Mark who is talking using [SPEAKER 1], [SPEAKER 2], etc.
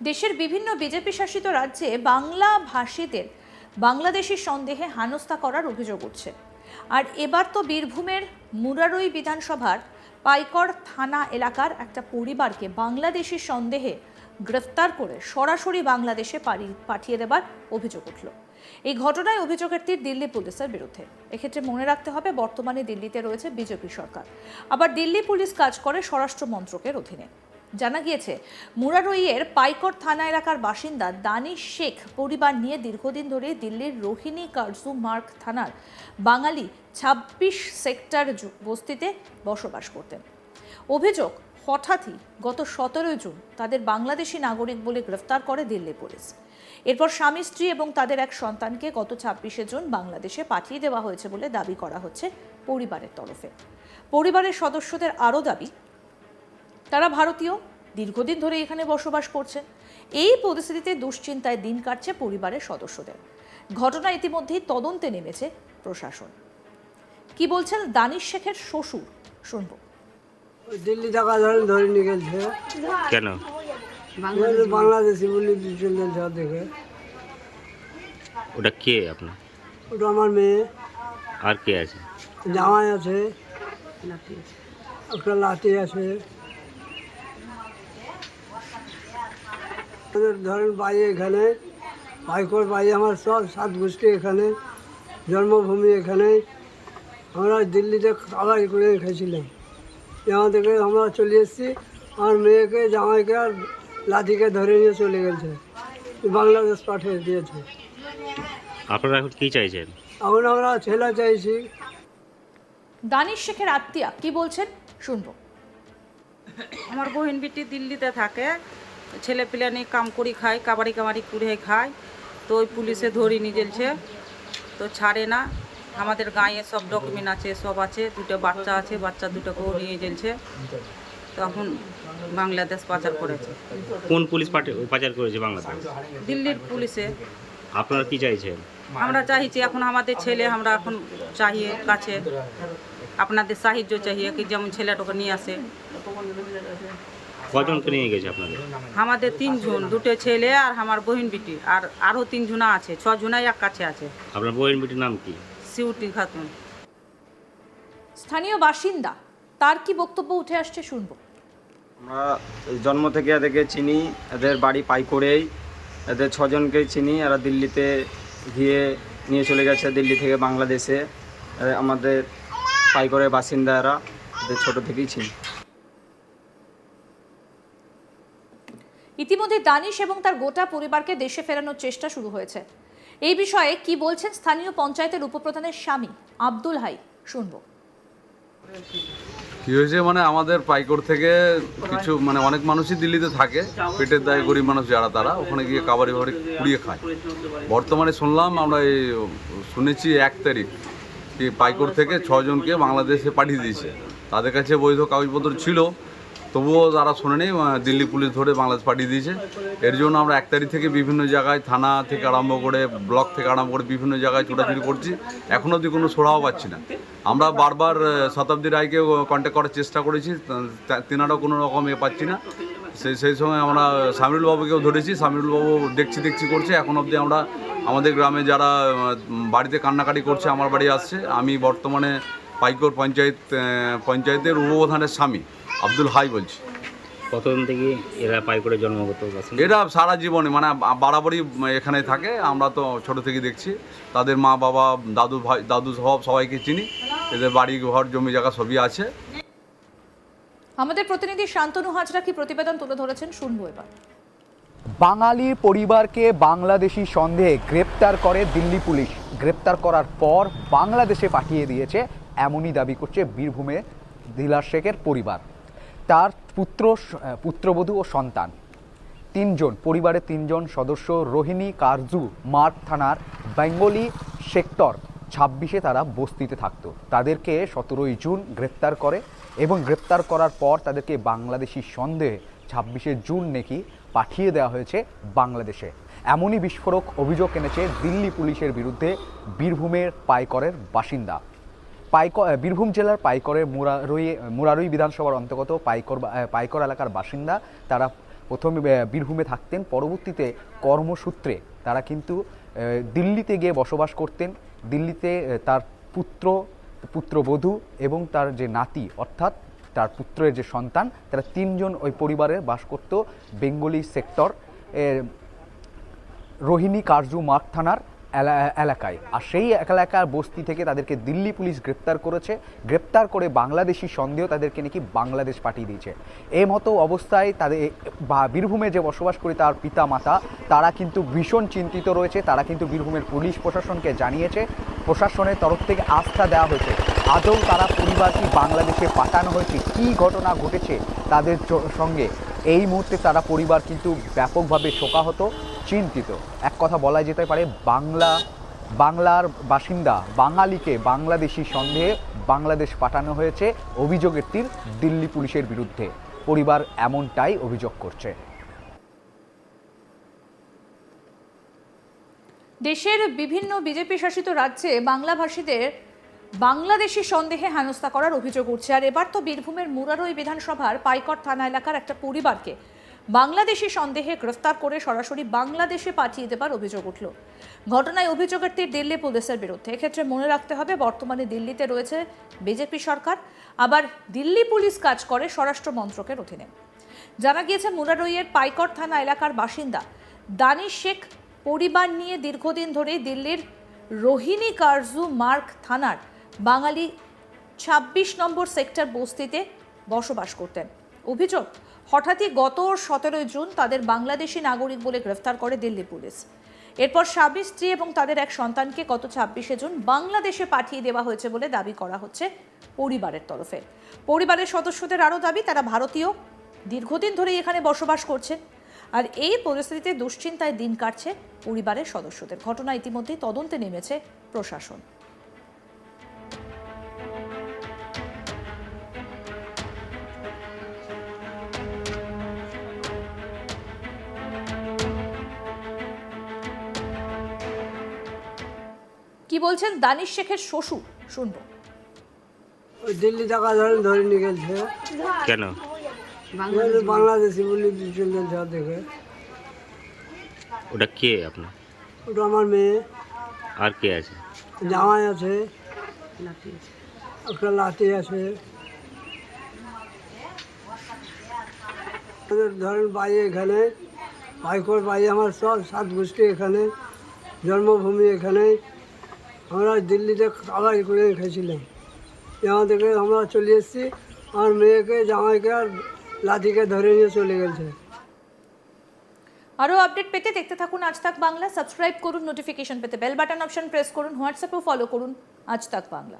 [SPEAKER 1] দেশের বিভিন্ন বিজেপি শাসিত রাজ্যে বাংলা ভাষীদের বাংলাদেশি সন্দেহে হানস্থা করার অভিযোগ উঠছে। আর এবার তো বীরভূমের মুরারই বিধানসভার পাইকর থানা এলাকার একটা পরিবারকে বাংলাদেশি সন্দেহে গ্রেফতার করে সরাসরি বাংলাদেশে পাঠিয়ে দেবার অভিযোগ উঠল। এই ঘটনায় অভিযোগের তীর দিল্লি পুলিশের বিরুদ্ধে। এক্ষেত্রে মনে রাখতে হবে, বর্তমানে দিল্লিতে রয়েছে বিজেপি সরকার। আবার দিল্লি পুলিশ কাজ করে স্বরাষ্ট্র মন্ত্রকের অধীনে। জানা গিয়েছে, মুরারইয়ের পাইকর থানা এলাকার বাসিন্দা দানিশ শেখ পরিবার নিয়ে দীর্ঘদিন ধরে দিল্লির রোহিণী কারজু মার্গ থানার বাঙালি ছাব্বিশ সেক্টর বস্তিতে বসবাস করতেন। অভিযোগ, হঠাৎই গত সতেরোই জুন তাদের বাংলাদেশি নাগরিক বলে গ্রেফতার করে দিল্লি পুলিশ। এরপর স্বামী, স্ত্রী এবং তাদের এক সন্তানকে গত ছাব্বিশে জুন বাংলাদেশে পাঠিয়ে দেওয়া হয়েছে বলে দাবি করা হচ্ছে পরিবারের তরফে। পরিবারের সদস্যদের আরও দাবি তারা ভারতীয় দীর্ঘদিন ধরে এখানে বসবাস করছেন এই পরিস্থিতিতে দুশ্চিন্তায় দিন কাটছে পরিবারের সদস্যদের। ঘটনা ইতিমধ্যেই তদন্তে নেমেছে প্রশাসন। কি বলছেন দানিশ শেখের শ্বশুর? শুনব।
[SPEAKER 2] দিল্লি টাকা ধরেন ধরে নিয়ে গেছে।
[SPEAKER 3] কেন?
[SPEAKER 2] বলে। বাংলাদেশি বলে দেখে।
[SPEAKER 3] ওটা কে আপনার?
[SPEAKER 2] ওটা আমার মেয়ে।
[SPEAKER 3] আর কে আছে?
[SPEAKER 2] জামাই আছে। একটা লাঠি আছে। আমাদের ধরেন বাড়ি এখানে পাইকর বাড়ি আমার সব সাত গোষ্ঠী এখানে জন্মভূমি এখানে। আমরা দিল্লিতে কাবাডি করে খেয়েছিলাম। এখান থেকে আমরা চলে এসেছি আমার মেয়েকে জামাইকে আর লাঠিকে ধরে নিয়ে চলে গেছে। বাংলাদেশ পাঠিয়ে দিয়েছে।
[SPEAKER 3] আপনারা এখন কি চাইছেন?
[SPEAKER 2] এখন আমরা ছেলে চাইছি।
[SPEAKER 1] দানিশ শেখের আত্মীয়া কি বলছেন? শুনব।
[SPEAKER 4] আমার বহিন বিটি দিল্লিতে থাকে। ছেলে পিলে নিয়ে কাম করি খায় কাবাডি কাবাডি করে খায় তো ওই পুলিশে ধরি নিয়ে গেলছে তো ছাড়ে না। আমাদের গাঁয়ে সব ডকুমেন্ট আছে সব আছে। দুটো বাচ্চা আছে বাচ্চা দুটোকেও নিয়ে গেলছে তখন বাংলাদেশ পাচার করেছে।
[SPEAKER 3] কোন পুলিশ পাচার করেছে বাংলাদেশ?
[SPEAKER 4] দিল্লির পুলিশে।
[SPEAKER 3] আপনারা কি চাইছেন?
[SPEAKER 4] আমরা চাইছি এখন আমাদের ছেলে আমরা এখন চাহিয়ে কাছে। আপনাদের সাহায্য চাহিয়ে কি যেমন ছেলেটাকে নিয়ে আসে।
[SPEAKER 3] কজনকে নিয়ে গেছে আপনাদের?
[SPEAKER 4] আমাদের তিনজন দুটো ছেলে আর আমার বহিন বিটি আর আরও তিনজনা আছে ছজনাই এক কাছে আছে।
[SPEAKER 3] আপনার বইয়ের বিটির নাম কি?
[SPEAKER 4] সিউটি খাতুন।
[SPEAKER 1] স্থানীয় বাসিন্দা তার কি বক্তব্য উঠে আসছে শুনব।
[SPEAKER 5] আমরা জন্ম থেকে এদেরকে চিনি এদের বাড়ি পাই করেই এদের ছজনকে চিনি এরা দিল্লিতে গিয়ে নিয়ে চলে গেছে দিল্লি থেকে বাংলাদেশে। আমাদের পাইকরের বাসিন্দা এরা এদের ছোটো থেকেই চিনি।
[SPEAKER 1] ইতিমধ্যে দানিশ এবং তার গোটা পরিবারকে দেশে ফেরানোর চেষ্টা শুরু হয়েছে। এই বিষয়ে কি বলছেন স্থানীয় পঞ্চায়েতের উপপ্রধানের স্বামী আব্দুল হাই? শুনব।
[SPEAKER 6] কি হয়েছে মানে আমাদের পাইকোর থেকে কিছু মানে অনেক মানুষই দিল্লিতে থাকে, পেটের দায়ে গরিব মানুষ যারা তারা, ওখানে গিয়ে কাবারি বাড়ি কুড়িয়ে খায়। বর্তমানে শুনলাম আমরা এই শুনেছি এক তারিখ কি পাইকোর থেকে ছজনকে বাংলাদেশে পাঠিয়ে দিয়েছে। তাদের কাছে বৈধ কাগজপত্র ছিল তবুও তারা শোনেনি দিল্লি পুলিশ ধরে বাংলাদেশ পাঠিয়ে দিয়েছে। এর জন্য আমরা এক তারিখ থেকে বিভিন্ন জায়গায়, থানা থেকে আরম্ভ করে, ব্লক থেকে আরম্ভ করে বিভিন্ন জায়গায় ছোটাছুটি করছি। এখনও অবধি কোনো সোড়াও পাচ্ছি না। আমরা বারবার শতাব্দী রায়কে কন্ট্যাক্ট করার চেষ্টা করেছি তেনারাও কোনো রকম এ পাচ্ছি না। সেই সেই সময় আমরা সামিরুল বাবুকেও ধরেছি, সামিরুল বাবু দেখছি দেখছি করছে। এখন অবধি আমরা আমাদের গ্রামে যারা বাড়িতে কান্নাকাটি করছে, আমার বাড়ি আসছে। আমি বর্তমানে পাইকর পঞ্চায়েত পঞ্চায়েতের উপপ্রধানের স্বামী আব্দুল হাই বলছি।
[SPEAKER 3] কতদিন থেকে এরা পাই করে জন্মগত বাসিন্দা?
[SPEAKER 6] এরা সারা জীবনে মানে বাড়াবাড়ি এখানে থাকে আমরা তো ছোট থেকে দেখছি। তাদের মা বাবা দাদু ভাই দাদু সব সবাইকে চিনি এদের বাড়ি ঘর জমি জায়গা সবই আছে।
[SPEAKER 1] আমাদের প্রতিনিধি শান্তনু হাজরা কি প্রতিবেদন তুলে ধরেছেন শুনব এবার।
[SPEAKER 7] বাঙালি পরিবারকে বাংলাদেশি সন্দেহে গ্রেপ্তার করে দিল্লি পুলিশ। গ্রেপ্তার করার পর বাংলাদেশে পাঠিয়ে দিয়েছে এমনই দাবি করছে বীরভূমে দিলার শেখের পরিবার। তার পুত্র, পুত্রবধূ ও সন্তান। তিনজন, পরিবারের তিনজন সদস্য রোহিণী কারজু মার্গ থানার বেঙ্গলি সেক্টর ছাব্বিশে তারা বস্তিতে থাকত। তাদেরকে সতেরোই জুন গ্রেপ্তার করে এবং গ্রেপ্তার করার পর তাদেরকে বাংলাদেশি সন্দেহে ছাব্বিশে জুন নাকি পাঠিয়ে দেওয়া হয়েছে বাংলাদেশে। এমনই বিস্ফোরক অভিযোগ এনেছে দিল্লি পুলিশের বিরুদ্ধে বীরভূমের পাইকরের বাসিন্দা। পাইকর বীরভূম জেলার পাইকরের মুরারই মুরারই বিধানসভার অন্তর্গত পাইকর পাইকর এলাকার বাসিন্দা। তারা প্রথমে বীরভূমে থাকতেন। পরবর্তীতে কর্মসূত্রে তারা কিন্তু দিল্লিতে গিয়ে বসবাস করতেন। দিল্লিতে তার পুত্র, পুত্রবধূ এবং তার যে নাতি, অর্থাৎ তার পুত্রের যে সন্তান, তারা তিনজন ওই পরিবারে বাস করত। বেঙ্গলি সেক্টর রোহিণী কার্জু মাঠ থানার এলাকায়। আর সেই এলাকার বস্তি থেকে তাদেরকে দিল্লি পুলিশ গ্রেপ্তার করেছে। গ্রেপ্তার করে বাংলাদেশি সন্দেহ তাদেরকে নাকি বাংলাদেশ পাঠিয়ে দিয়েছে। এই মতো অবস্থায় তাদের বা বীরভূমে যে বসবাস করে তার পিতা মাতা তারা কিন্তু ভীষণ চিন্তিত রয়েছে। তারা কিন্তু বীরভূমের পুলিশ প্রশাসনকে জানিয়েছে। প্রশাসনের তরফ থেকে আস্থা দেওয়া হয়েছে। আদৌ তারা পরিবারটি বাংলাদেশে পাঠানো হয়েছে? কী ঘটনা ঘটেছে তাদের সঙ্গে? এই মুহূর্তে তারা পরিবার কিন্তু ব্যাপকভাবে শোকাহত। চিন্তিত। এক কথা বলা যেতে পারে, বাংলা, বাংলার বাসিন্দা, বাঙালিকে বাংলাদেশি সন্দেহে বাংলাদেশ পাঠানো হয়েছে অভিযোগের তীর দিল্লি পুলিশের বিরুদ্ধে। পরিবার এমনটাই অভিযোগ করছে।
[SPEAKER 1] দেশের বিভিন্ন বিজেপি শাসিত রাজ্যে বাংলাভাষীদের বাংলাদেশি সন্দেহে হেনস্থা করার অভিযোগ উঠছে। আর এবার তো বীরভূমের মুরারই বিধানসভার পাইকর থানা এলাকার একটা পরিবারকে বাংলাদেশি সন্দেহে গ্রেফতার করে সরাসরি বাংলাদেশে পাঠিয়ে দেবার অভিযোগ উঠল। ঘটনায় অভিযোগের তীর দিল্লি পুলিশের বিরুদ্ধে। এক্ষেত্রে মনে রাখতে হবে, বর্তমানে দিল্লিতে রয়েছে বিজেপি সরকার, আবার দিল্লি পুলিশ কাজ করে স্বরাষ্ট্র মন্ত্রকের অধীনে। জানা গিয়েছে, মুরারইয়ের পাইকর থানা এলাকার বাসিন্দা দানিশ শেখ পরিবার নিয়ে দীর্ঘদিন ধরে দিল্লির রোহিণী কারজু মার্গ থানার বাঙালি ছাব্বিশ নম্বর সেক্টর বস্তিতে বসবাস করতেন। অভিযোগ হঠাৎই গত সতেরোই জুন তাদের বাংলাদেশি নাগরিক বলে গ্রেফতার করে দিল্লি পুলিশ। এরপর স্বামী, স্ত্রী এবং তাদের এক সন্তানকে গত ছাব্বিশে জুন বাংলাদেশে পাঠিয়ে দেওয়া হয়েছে বলে দাবি করা হচ্ছে পরিবারের তরফে। পরিবারের সদস্যদের আরও দাবি, তারা ভারতীয়, দীর্ঘদিন ধরেই এখানে বসবাস করছেন আর এই পরিস্থিতিতে দুশ্চিন্তায় দিন কাটছে পরিবারের সদস্যদের। ঘটনা ইতিমধ্যেই তদন্তে নেমেছে প্রশাসন। বলছেন দানিশ শেখের শ্বশুর শুনব।
[SPEAKER 2] ওই দিল্লি টাকা ধরেন ধরে নিয়ে গেছে।
[SPEAKER 3] কেন?
[SPEAKER 2] বাংলাদেশি বলে দিচ্ছেন যা দেখে।
[SPEAKER 3] ওটা কে আপনার?
[SPEAKER 2] ওটা আমার মেয়ে।
[SPEAKER 3] আর কে আছে?
[SPEAKER 2] জামাই আছে। একটা লাঠি আছে। ধরেন বাড়ি এখানে ভাইকোর বাড়ি আমার সব সাত গোষ্ঠী এখানে জন্মভূমি এখানে। আমরা দিল্লিতে খাবার করে রেখেছিলাম। এখান থেকে আমরা চলে এসেছি আমার মেয়েকে, জামাইকে আর লাঠিকে ধরে নিয়ে চলে গেছে।
[SPEAKER 1] আরও আপডেট পেতে দেখতে থাকুন আজ তাক বাংলা। সাবস্ক্রাইব করুন, নোটিফিকেশন পেতে বেল বাটন অপশন প্রেস করুন, হোয়াটসঅ্যাপেও ফলো করুন আজ তাক বাংলা।